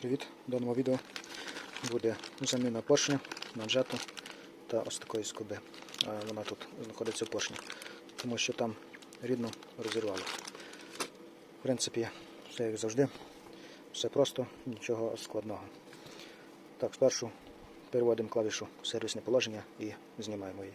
Привіт! В даному відео буде заміна поршня, манжету та ось такої скоби. Вона тут знаходиться в поршні, тому що там рідно розірвало. В принципі, все як завжди, все просто, нічого складного. Так, спершу переводимо клавішу в сервісне положення і знімаємо її.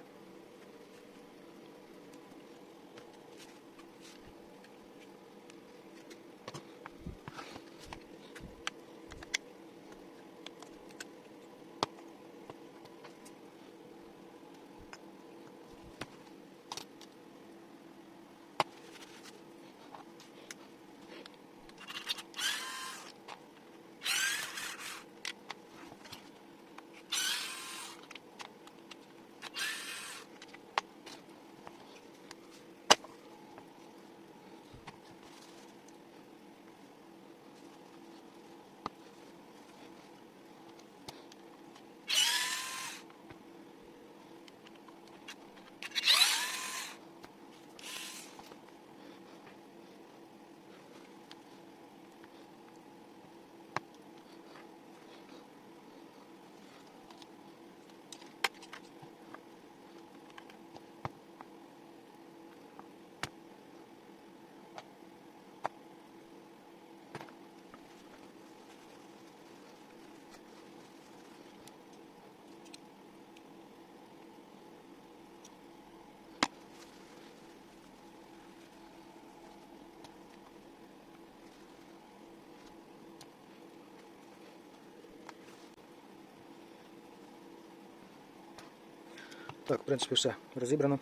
Так, в принципі, все розібрано.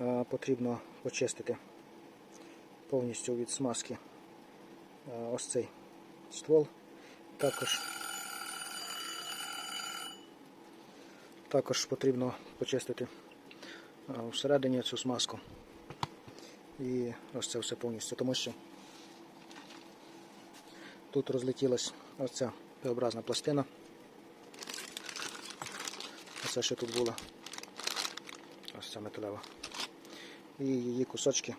Е, Потрібно очистити повністю від смазки е, ось цей ствол. Також, також потрібно почистити е, всередині цю смазку. І ось це все повністю, тому що тут розлетілась ось ця Т-образна пластина. Оце що тут було. Ось металева. І її кусочки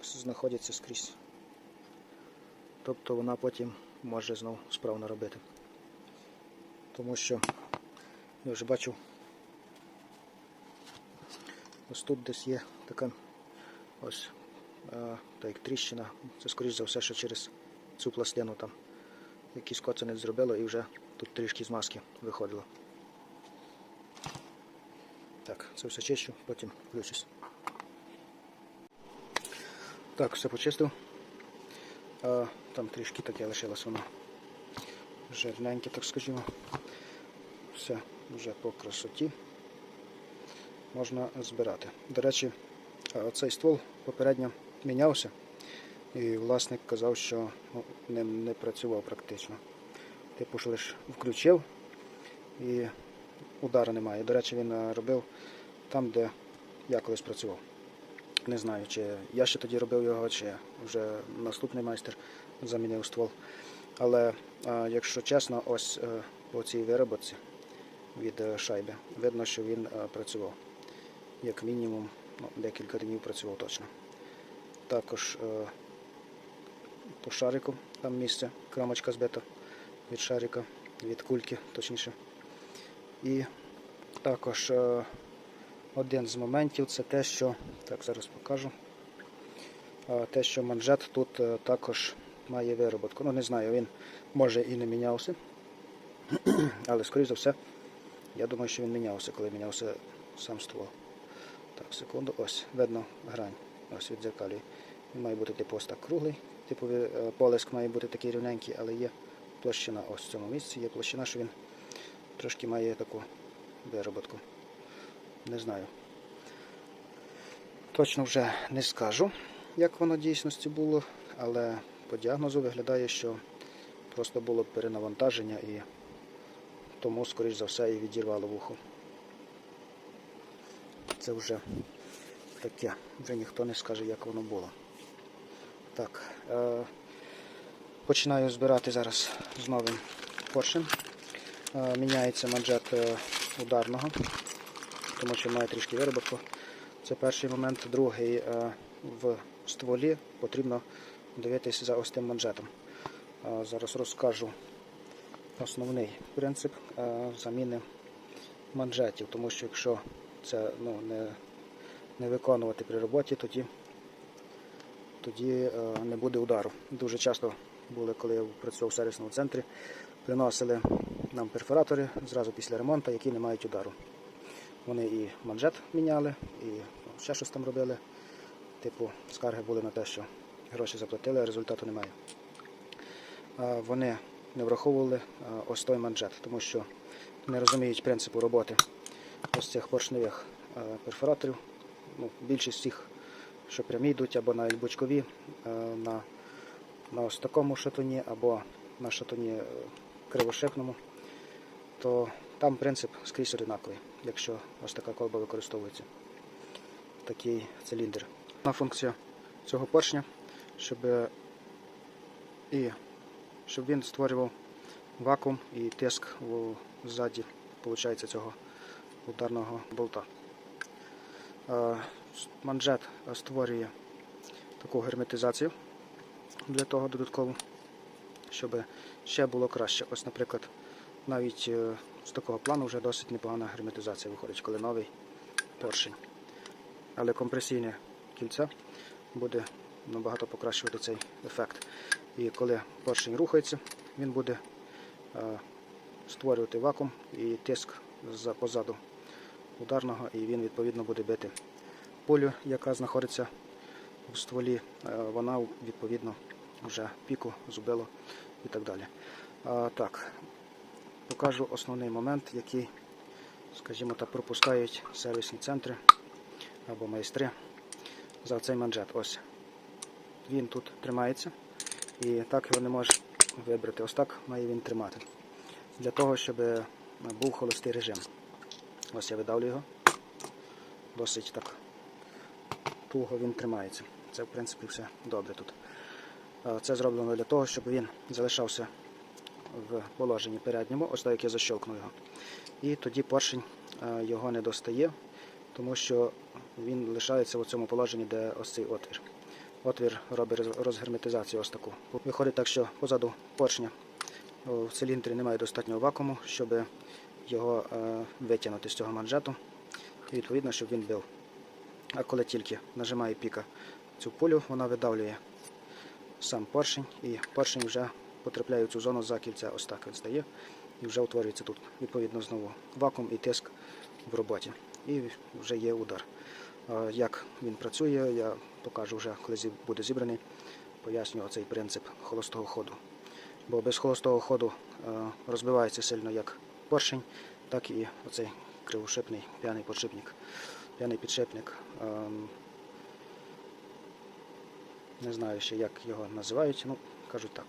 ось знаходяться скрізь. Тобто вона потім може знову справно робити. Тому що я вже бачив, ось тут десь є така ось а, та як тріщина. Це скоріш за все, що через цю пластину там якийсь коцанець зробило і вже тут трішки змазки виходило. Так, це все чищу, потім включусь. Так, все почистив. А, там трішки таке лишилось воно. Жирненьке, так скажімо. Все вже по красоті. Можна збирати. До речі, а, оцей ствол попередньо мінявся. І власник казав, що ним не працював практично. Типу, що лише включив і удару немає. До речі, він е, робив там, де я колись працював. Не знаю, чи я ще тоді робив його, чи вже наступний майстер замінив ствол. Але е, якщо чесно, ось е, по цій вироботці від шайби видно, що він працював. Як мінімум ну, декілька днів працював точно. Також по шарику там місце, крамочка збита від шарика, від кульки, точніше. І також е, один з моментів це те, що, так, зараз покажу, Е, те, що манжет тут е, також має вироботку. Ну, не знаю, він може і не мінявся, але, скоріш за все, я думаю, що він мінявся, коли мінявся сам ствол. Так, секунду, ось, видно грань, ось від дзеркалі. Він має бути типу ось так круглий, е, полиск має бути такий рівненький, але є площина ось в цьому місці, є площина, що він трошки має таку вироботку. Не знаю. Точно вже не скажу, як воно в дійсності було, але по діагнозу виглядає, що просто було перенавантаження і тому, скоріш за все, і відірвало вухо. Це вже таке, вже ніхто не скаже, як воно було. Так, е, починаю збирати зараз з новим поршем. Е, міняється манжет е, ударного, тому що має трішки вироботку. Це перший момент. Другий е, в стволі потрібно дивитися за ось тим манжетом. Зараз розкажу основний принцип заміни манжетів, тому що якщо це ну, не, не виконувати при роботі, тоді, тоді не буде удару. Дуже часто були, коли я працював в сервісному центрі, приносили нам перфоратори зразу після ремонту, які не мають удару. Вони і манжет міняли, і ще щось там робили. Типу, скарги були на те, що гроші заплатили, а результату немає. Вони не враховували ось той манжет, тому що не розуміють принципу роботи ось цих поршневих перфораторів. Ну, більшість всіх, що прямі йдуть, або навіть бочкові на, на ось такому шатуні, або на шатуні е, кривошипному, то там принцип скрізь одинаковий, якщо ось така колба використовується. Такий циліндр. Одна функція цього поршня, щоб, і, щоб він створював вакуум і тиск ззаді виходить, цього ударного болта. Е, Манжет створює таку герметизацію для того додатково, щоб ще було краще. Ось, наприклад, навіть е, з такого плану вже досить непогана герметизація виходить, коли новий поршень. Але компресійне кільце буде набагато покращувати цей ефект. І коли поршень рухається, він буде е, створювати вакуум і тиск за позаду ударного, і він відповідно буде бити полю, яка знаходиться в стволі, е, вона відповідно вже піку, зубило і так далі. Так, покажу основний момент, який, скажімо так, пропускають сервісні центри або майстри за цей манжет. Ось він тут тримається і так його не можеш вибрати. Ось так має він тримати. Для того, щоб був холостий режим. Ось я видавлю його. Досить так туго він тримається. Це в принципі все добре тут. Е, Це зроблено для того, щоб він залишався в положенні передньому, ось так як я защелкну його. І тоді поршень е, його не достає, тому що він лишається в цьому положенні, де ось цей отвір. Отвір робить розгерметизацію ось таку. Виходить так, що позаду поршня в циліндрі немає достатнього вакууму, щоб його е, витягнути з цього манжету. І відповідно, щоб він бив. А коли тільки нажимає піка цю пулю, вона видавлює сам поршень, і поршень вже потрапляє в цю зону за кільця, ось так він стає, і вже утворюється тут відповідно знову вакуум і тиск в роботі. І вже є удар. Як він працює, я покажу вже, коли буде зібраний, поясню оцей принцип холостого ходу. Бо без холостого ходу розбивається сильно як поршень, так і оцей кривошипний п'яний подшипник, п'яний підшипник. Не знаю ще, як його називають, ну кажуть так.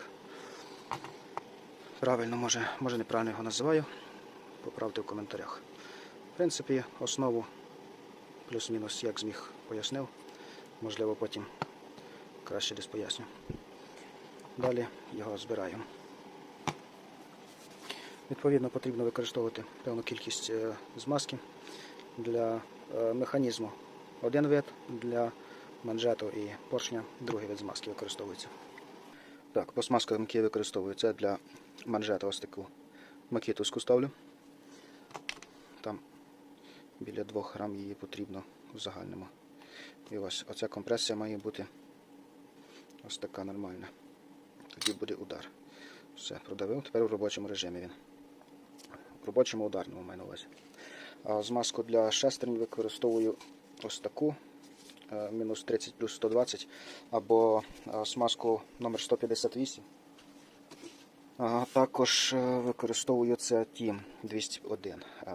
Правильно, може, може неправильно його називаю. Поправте в коментарях. В принципі, основу плюс-мінус як зміг пояснив. Можливо, потім краще десь поясню. Далі його збираю. Відповідно, потрібно використовувати певну кількість е, змазки для е, механізму один вид, для манжету і поршня другий вид змазки використовується. Так, які я використовую, для манжета ось макітовську ставлю. Там біля 2 грам її потрібно в загальному. І ось оця компресія має бути ось така нормальна. Тоді буде удар. Все, продавив. Тепер у робочому режимі він. В робочому ударному маю на увазі. А змазку для шестерень використовую ось таку. Е, Мінус 30 плюс 120 або е, смазку номер 158. Також е, використовую це Team 201. Е,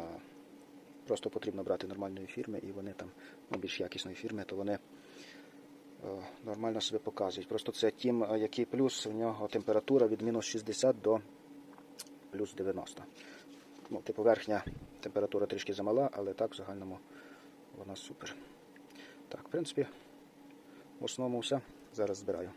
Просто потрібно брати нормальної фірми і вони там ну, більш якісної фірми, то вони нормально себе показують. Просто це тім, який плюс, в нього температура від мінус 60 до плюс 90. Ну, типу верхня температура трішки замала, але так в загальному вона супер. Так, в принципі, в основному все. Зараз збираю.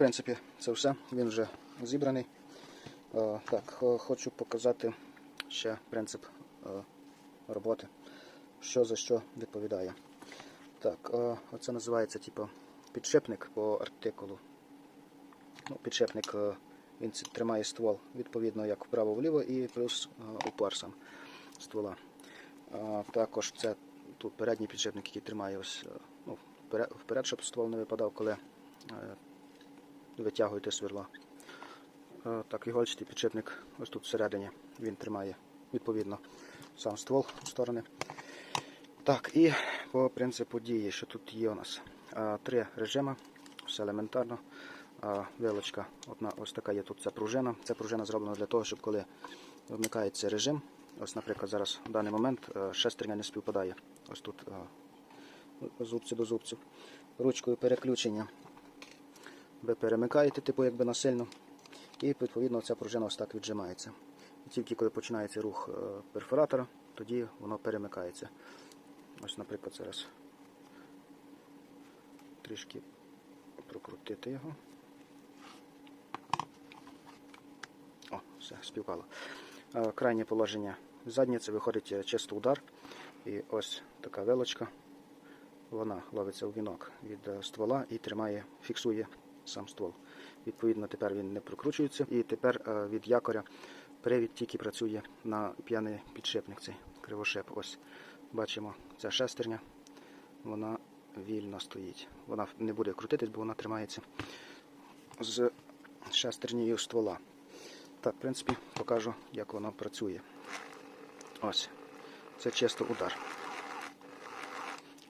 Принципі, це все. Він вже зібраний. Е, Так, хочу показати ще принцип е, роботи, що за що відповідає. Так, е, оце називається типу, підшипник по артикулу. Ну, підшипник е, він тримає ствол відповідно як вправо-вліво і плюс е, упор сам ствола. Також це тут передній підшипник, який тримає ось, е, ну, вперед, щоб ствол не випадав, коли е, витягуєте сверло. Е, Так, ігольчатий підшипник ось тут всередині він тримає відповідно сам ствол в сторони. Так, і по принципу дії, що тут є у нас Е, три режими, все елементарно. Е, Вилочка, одна ось така є тут ця пружина. Ця пружина зроблена для того, щоб коли вмикається режим, ось, наприклад, зараз в даний момент шестерня не співпадає. Ось тут зубці до зубців. Ручкою переключення ви перемикаєте, типу якби насильно, і відповідно ця пружина ось так віджимається. І тільки коли починається рух е, перфоратора, тоді воно перемикається. Ось, наприклад, зараз трішки прокрутити його. О, все, співпало. Е, Крайнє положення заднє це виходить е, чисто удар. І ось така вилочка. Вона ловиться у вінок від ствола і тримає, фіксує сам ствол. Відповідно, тепер він не прокручується. І тепер е, від якоря привід тільки працює на п'яний підшипник, цей кривошип. Ось бачимо, ця шестерня, вона вільно стоїть. Вона не буде крутитись, бо вона тримається з шестернею ствола. Так, в принципі, покажу, як воно працює. Ось. Це чисто удар.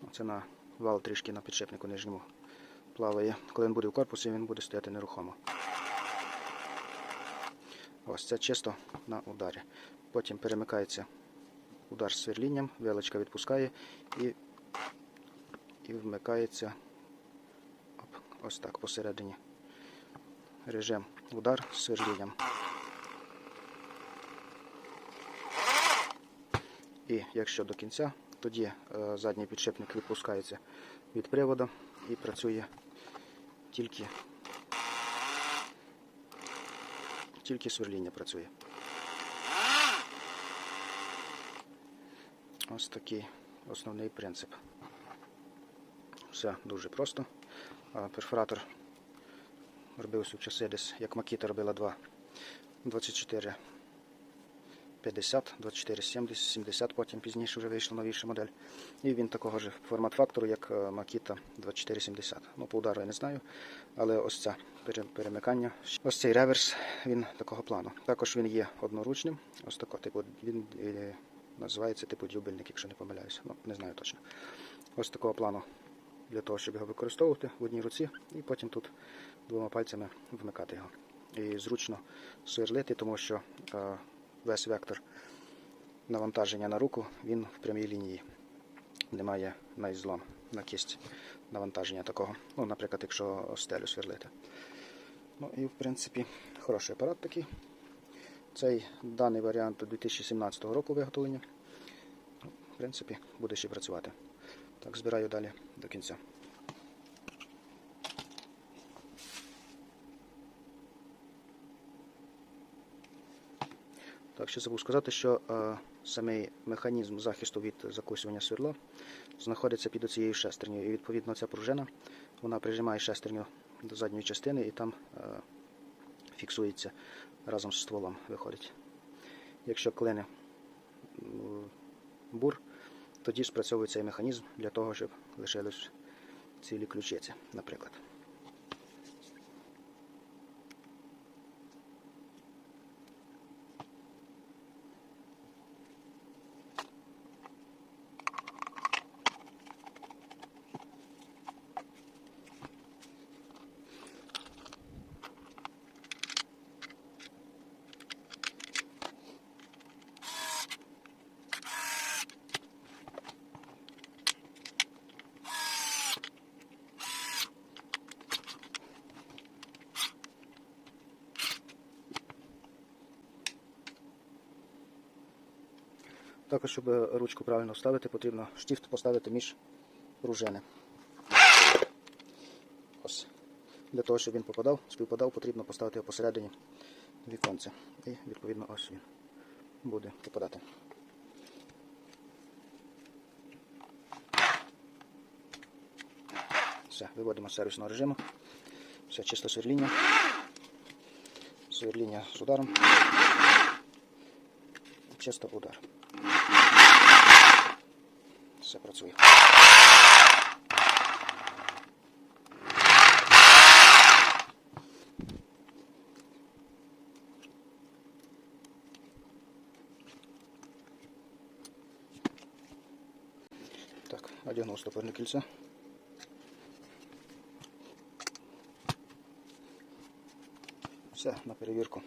Оце на вал трішки на підшипнику нижньому плаває. Коли він буде в корпусі, він буде стояти нерухомо. Ось це чисто на ударі. Потім перемикається удар з сверлінням, вилочка відпускає і, і вмикається оп, ось так посередині. Режим удар з сверлінням. І якщо до кінця, тоді е, задній підшипник відпускається від приводу і працює тільки, тільки сверління працює. Ось такий основний принцип. Все дуже просто. Перфоратор робився в часи десь, як Макіта робила 2 24 50, 24, 70, 70, потім пізніше вже вийшла новіша модель. І він такого ж формат фактору, як е, Makita 2470. Ну, по удару я не знаю, але ось це перемикання. Ось цей реверс, він такого плану. Також він є одноручним. Ось тако, типу, він е, називається типу дюбельник, якщо не помиляюся. Ну, не знаю точно. Ось такого плану для того, щоб його використовувати в одній руці, і потім тут двома пальцями вмикати його. І зручно сверлити, тому що е, весь вектор навантаження на руку він в прямій лінії. Немає на на кість навантаження такого. Ну, наприклад, якщо стелю сверлити. Ну і в принципі хороший апарат такий. Цей даний варіант 2017 року виготовлення. Ну, В принципі, буде ще працювати. Так, збираю далі до кінця. Так, ще забув сказати, що е, самий механізм захисту від закусування сверла знаходиться під цією шестернею. І відповідно ця пружина вона прижимає шестерню до задньої частини і там е, фіксується разом з стволом, виходить. Якщо клине бур, тоді спрацьовує цей механізм для того, щоб лишились цілі ключиці, наприклад. Також, щоб ручку правильно вставити, потрібно штифт поставити між пружини. Ось. Для того, щоб він попадав, співпадав, потрібно поставити його посередині віконця. І відповідно ось він буде попадати. Все, виводимо з сервісного режиму. Все, чисто сверління. Сверління з ударом. Чисто удар. Все працює. Так, одягнув стопорне кільце. Все, на перевірку.